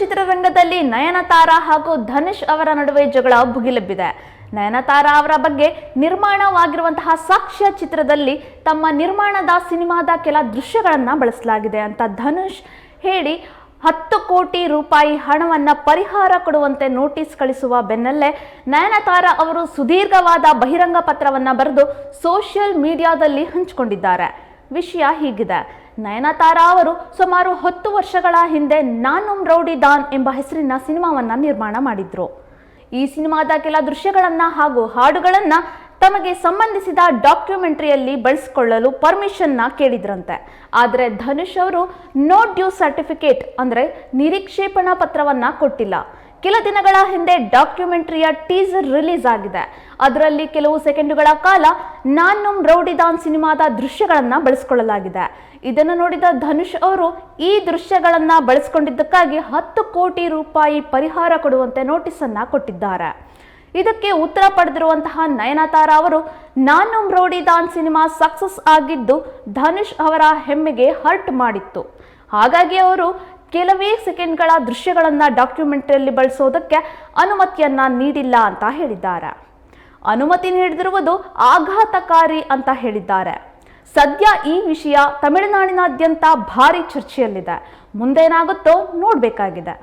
ಚಿತ್ರರಂಗದಲ್ಲಿ ನಯನತಾರಾ ಹಾಗೂ ಧನುಷ್ ಅವರ ನಡುವೆ ಜಗಳ ಭುಗಿಲೆಬ್ಬಿದೆ. ನಯನತಾರಾ ಅವರ ಬಗ್ಗೆ ನಿರ್ಮಾಣವಾಗಿರುವಂತಹ ಸಾಕ್ಷ್ಯ ಚಿತ್ರದಲ್ಲಿ ತಮ್ಮ ನಿರ್ಮಾಣದ ಸಿನಿಮಾದ ಕೆಲ ದೃಶ್ಯಗಳನ್ನು ಬಳಸಲಾಗಿದೆ ಅಂತ ಧನುಷ್ ಹೇಳಿ, ಹತ್ತು ಕೋಟಿ ರೂಪಾಯಿ ಹಣವನ್ನ ಪರಿಹಾರ ಕೊಡುವಂತೆ ನೋಟಿಸ್ ಕಳಿಸುವ ಬೆನ್ನಲ್ಲೇ ನಯನತಾರಾ ಅವರು ಸುದೀರ್ಘವಾದ ಬಹಿರಂಗ ಪತ್ರವನ್ನ ಬರೆದು ಸೋಷಿಯಲ್ ಮೀಡಿಯಾದಲ್ಲಿ ಹಂಚಿಕೊಂಡಿದ್ದಾರೆ. ವಿಷಯ ಹೀಗಿದೆ. ನಯನತಾರ ಅವರು ಸುಮಾರು ಹತ್ತು ವರ್ಷಗಳ ಹಿಂದೆ ನಾನು ರೌಡಿ ದಾನ್ ಎಂಬ ಹೆಸರಿನ ಸಿನಿಮಾವನ್ನು ನಿರ್ಮಾಣ ಮಾಡಿದ್ರು. ಈ ಸಿನಿಮಾದ ಕೆಲ ದೃಶ್ಯಗಳನ್ನು ಹಾಗೂ ಹಾಡುಗಳನ್ನು ತಮಗೆ ಸಂಬಂಧಿಸಿದ ಡಾಕ್ಯುಮೆಂಟ್ರಿಯಲ್ಲಿ ಬಳಸಿಕೊಳ್ಳಲು ಪರ್ಮಿಷನ್ನ ಕೇಳಿದ್ರಂತೆ. ಆದರೆ ಧನುಷ್ ಅವರು ನೋ ಡ್ಯೂ ಸರ್ಟಿಫಿಕೇಟ್ ಅಂದರೆ ನಿರೀಕ್ಷೇಪಣಾ ಪತ್ರವನ್ನ ಕೊಟ್ಟಿಲ್ಲ. ಕೆಲ ದಿನಗಳ ಹಿಂದೆ ಡಾಕ್ಯುಮೆಂಟರಿಯ ಟೀಸರ್ ರಿಲೀಸ್ ಆಗಿದೆ. ಅದರಲ್ಲಿ ಕೆಲವು ಸೆಕೆಂಡುಗಳ ಕಾಲ ನಾನು ರೌಡಿದಾನ್ ಸಿನಿಮಾದ ದೃಶ್ಯಗಳನ್ನು ಬಳಸಿಕೊಳ್ಳಲಾಗಿದೆ. ಇದನ್ನು ನೋಡಿದ ಧನುಷ್ ಅವರು, ಈ ದೃಶ್ಯಗಳನ್ನು ಬಳಸಿಕೊಂಡಿದ್ದಕ್ಕಾಗಿ ಹತ್ತು ಕೋಟಿ ರೂಪಾಯಿ ಪರಿಹಾರ ಕೊಡುವಂತೆ ನೋಟಿಸ್ ಅನ್ನ ಕೊಟ್ಟಿದ್ದಾರೆ. ಇದಕ್ಕೆ ಉತ್ತರ ಪಡೆದಿರುವಂತಹ ನಯನತಾರ ಅವರು ನಾನು ರೌಡಿದಾನ್ ಸಿನಿಮಾ ಸಕ್ಸಸ್ ಆಗಿದ್ದು ಧನುಷ್ ಅವರ ಹೆಮ್ಮೆಗೆ ಹರ್ಟ್ ಮಾಡಿತ್ತು. ಹಾಗಾಗಿ ಅವರು ಕೆಲವೇ ಸೆಕೆಂಡ್ಗಳ ದೃಶ್ಯಗಳನ್ನು ಡಾಕ್ಯುಮೆಂಟರಿಯಲ್ಲಿ ಬಳಸೋದಕ್ಕೆ ಅನುಮತಿಯನ್ನ ನೀಡಿಲ್ಲ ಅಂತ ಹೇಳಿದ್ದಾರೆ. ಅನುಮತಿ ನೀಡದಿರುವುದು ಆಘಾತಕಾರಿ ಅಂತ ಹೇಳಿದ್ದಾರೆ. ಸದ್ಯ ಈ ವಿಷಯ ತಮಿಳುನಾಡಿನಾದ್ಯಂತ ಭಾರಿ ಚರ್ಚೆಯಲ್ಲಿದೆ. ಮುಂದೇನಾಗುತ್ತೋ ನೋಡಬೇಕಾಗಿದೆ.